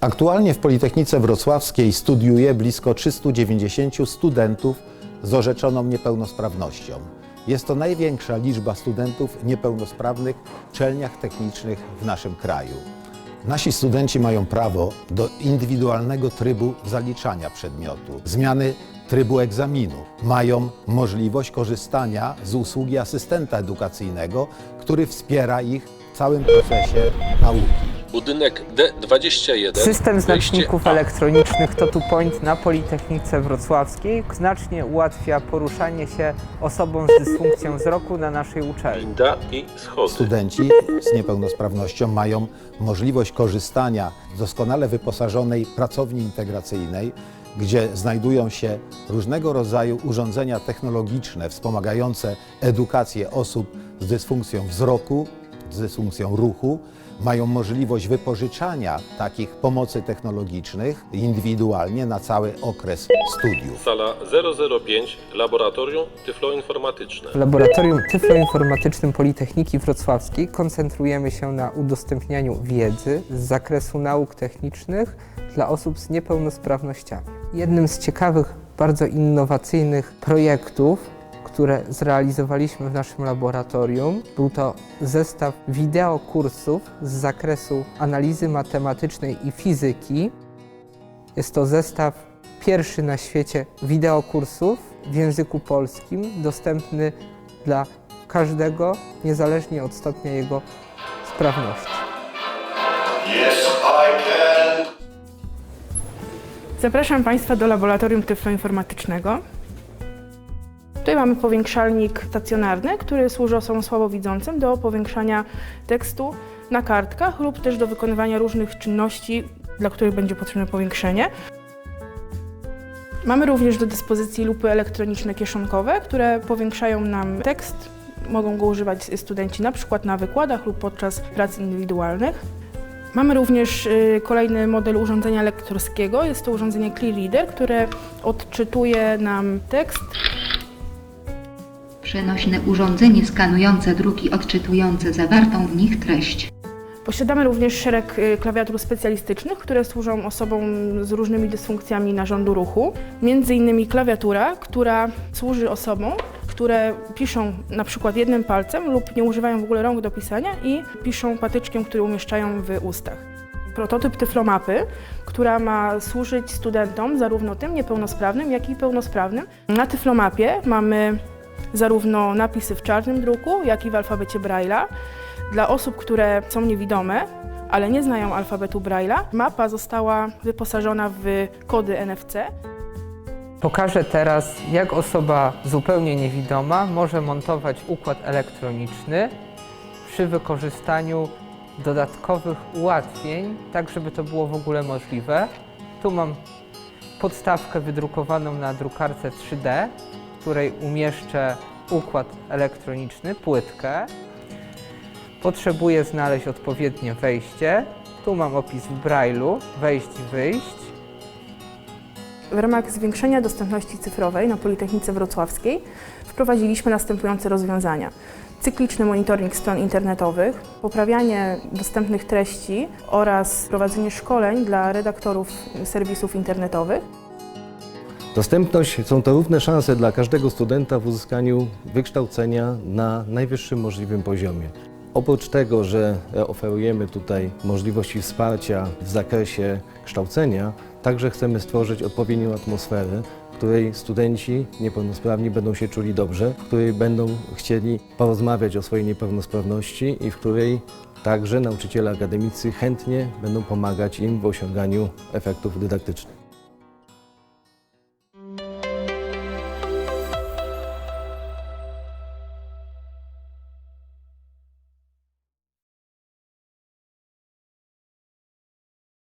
Aktualnie w Politechnice Wrocławskiej studiuje blisko 390 studentów z orzeczoną niepełnosprawnością. Jest to największa liczba studentów niepełnosprawnych w czelniach technicznych w naszym kraju. Nasi studenci mają prawo do indywidualnego trybu zaliczania przedmiotu, zmiany trybu egzaminu. Mają możliwość korzystania z usługi asystenta edukacyjnego, który wspiera ich w całym procesie nauki. Budynek D21. System znaczników A. elektronicznych TotuPoint na Politechnice Wrocławskiej znacznie ułatwia poruszanie się osobom z dysfunkcją wzroku na naszej uczelni. Winda i schody. Studenci z niepełnosprawnością mają możliwość korzystania z doskonale wyposażonej pracowni integracyjnej, gdzie znajdują się różnego rodzaju urządzenia technologiczne wspomagające edukację osób z dysfunkcją wzroku, z dysfunkcją ruchu. Mają możliwość wypożyczania takich pomocy technologicznych indywidualnie na cały okres studiów. Sala 005, laboratorium tyfloinformatyczne. W laboratorium tyfloinformatycznym Politechniki Wrocławskiej koncentrujemy się na udostępnianiu wiedzy z zakresu nauk technicznych dla osób z niepełnosprawnościami. Jednym z ciekawych, bardzo innowacyjnych projektów, które zrealizowaliśmy w naszym laboratorium, był to zestaw wideokursów z zakresu analizy matematycznej i fizyki. Jest to zestaw pierwszy na świecie wideokursów w języku polskim, dostępny dla każdego, niezależnie od stopnia jego sprawności. Yes, I can. Zapraszam Państwa do laboratorium tyfloinformatycznego. Tutaj mamy powiększalnik stacjonarny, który służy osobom słabowidzącym do powiększania tekstu na kartkach lub też do wykonywania różnych czynności, dla których będzie potrzebne powiększenie. Mamy również do dyspozycji lupy elektroniczne kieszonkowe, które powiększają nam tekst. Mogą go używać studenci na przykład na wykładach lub podczas prac indywidualnych. Mamy również y, kolejny model urządzenia lektorskiego. Jest to urządzenie Clear Reader, które odczytuje nam tekst Przenośne urządzenie skanujące druki odczytujące zawartą w nich treść. Posiadamy również szereg y, klawiatur specjalistycznych, które służą osobom z różnymi dysfunkcjami narządu ruchu. Między innymi klawiatura, która służy osobom, które piszą na przykład jednym palcem lub nie używają w ogóle rąk do pisania i piszą patyczkiem, który umieszczają w ustach. Prototyp tyflomapy, która ma służyć studentom, zarówno tym niepełnosprawnym, jak i pełnosprawnym. Na tyflomapie mamy zarówno napisy w czarnym druku, jak i w alfabecie Braille'a. Dla osób, które są niewidome, ale nie znają alfabetu Braille'a, mapa została wyposażona w kody NFC. Pokażę teraz, jak osoba zupełnie niewidoma może montować układ elektroniczny przy wykorzystaniu dodatkowych ułatwień, tak żeby to było w ogóle możliwe. Tu mam podstawkę wydrukowaną na drukarce 3D, w której umieszczę układ elektroniczny, płytkę. Potrzebuję znaleźć odpowiednie wejście. Tu mam opis w Braille'u, wejść i wyjść. W ramach zwiększenia dostępności cyfrowej na Politechnice Wrocławskiej wprowadziliśmy następujące rozwiązania. Cykliczny monitoring stron internetowych, poprawianie dostępnych treści oraz prowadzenie szkoleń dla redaktorów serwisów internetowych. Dostępność są to równe szanse dla każdego studenta w uzyskaniu wykształcenia na najwyższym możliwym poziomie. Oprócz tego, że oferujemy tutaj możliwości wsparcia w zakresie kształcenia, także chcemy stworzyć odpowiednią atmosferę, w której studenci niepełnosprawni będą się czuli dobrze, w której będą chcieli porozmawiać o swojej niepełnosprawności i w której także nauczyciele akademicy chętnie będą pomagać im w osiąganiu efektów dydaktycznych.